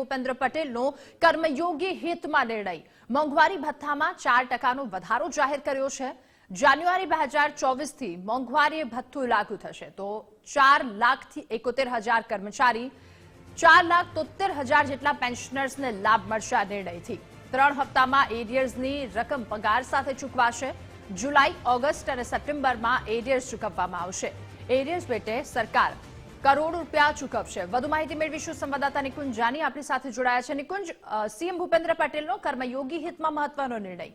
ભૂપેન્દ્ર પટેલનો કર્મયોગી હિતમાં નિર્ણય. મોંઘવારી ભથ્થામાં ચાર ટકાનો વધારો જાહેર કર્યો છે. જાન્યુઆરી બે હજાર ચોવીસથી મોંઘવારી ભથ્થું લાગુ થશે તો ચાર લાખથી એકોતેર હજાર કર્મચારી, ચાર લાખ તોતેર હજાર જેટલા પેન્શનર્સને લાભ મળશે આ નિર્ણયથી. ત્રણ હપ્તામાં એરિયર્સની રકમ પગાર સાથે ચૂકવાશે. જુલાઈ, ઓગસ્ટ અને સપ્ટેમ્બરમાં એરિયર્સ ચૂકવવામાં આવશે. એરિયર્સ પેટે સરકાર કરોડ રૂપિયા ચૂકવશે. વધુ માહિતી મેળવીશું સંવાદદાતા નિકુંજ જાની. આપણી સાથે જોડાયા છે નિકુંજ. સીએમ ભૂપેન્દ્ર પટેલનો કર્મયોગી હિતમાં મહત્વનો નિર્ણય.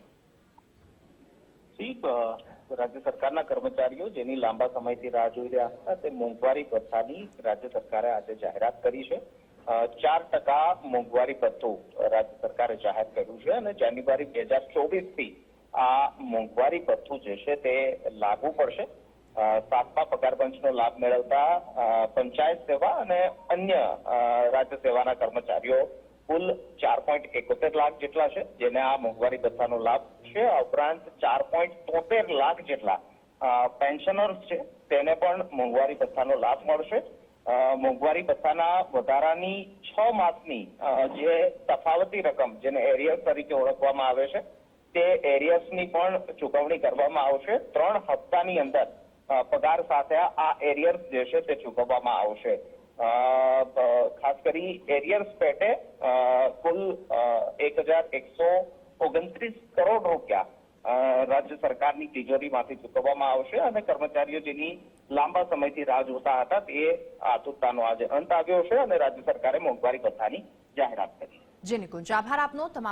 રાજ્ય સરકારના કર્મચારીઓ જેની લાંબા સમયથી રાહ જોઈ રહ્યા હતા, તે મોંઘવારી ભથ્થાની રાજ્ય સરકારે આજે જાહેરાત કરી છે. ચાર ટકા મોંઘવારી ભથ્થું રાજ્ય સરકારે જાહેર કર્યું છે અને જાન્યુઆરી બે હજાર ચોવીસથી આ મોંઘવારી ભથ્થું જે છે તે લાગુ પડશે. સાતમા પગાર પંચનો લાભ મેળવતા પંચાયત સેવા અને અન્ય રાજ્ય સેવાના કર્મચારીઓ કુલ ચાર પોઈન્ટ એકોતેર લાખ જેટલા છે, જેને આ મોંઘવારી ભથ્થાનો લાભ છે. આ ઉપરાંત ચાર પોઈન્ટ તોતેર લાખ જેટલા પેન્શનર્સ છે, તેને પણ મોંઘવારી ભથ્થાનો લાભ મળશે. મોંઘવારી ભથ્થાના વધારાની છ માસની જે તફાવતી રકમ, જેને એરિયર્સ તરીકે ઓળખવામાં આવે છે, તે એરિયર્સની પણ ચૂકવણી કરવામાં આવશે. ત્રણ હપ્તાની અંદર પગાર સાથે આ એરિયર્સ જે છે તે ચૂકવવામાં આવશે. ખાસ કરી એરિયર્સ પેટે કુલ એક હજાર એકસો ઓગણત્રીસ કરોડ રૂપિયા રાજ્ય સરકારની તિજોરીમાંથી ચૂકવવામાં આવશે અને કર્મચારીઓ જેની લાંબા સમયથી રાહ જોતા હતા તે આતુરતાનો આજે અંત આવ્યો છે અને રાજ્ય સરકારે મોંઘવારી ભથ્થાની જાહેરાત કરી. જે નિકુંજ, આભાર આપનો તમામ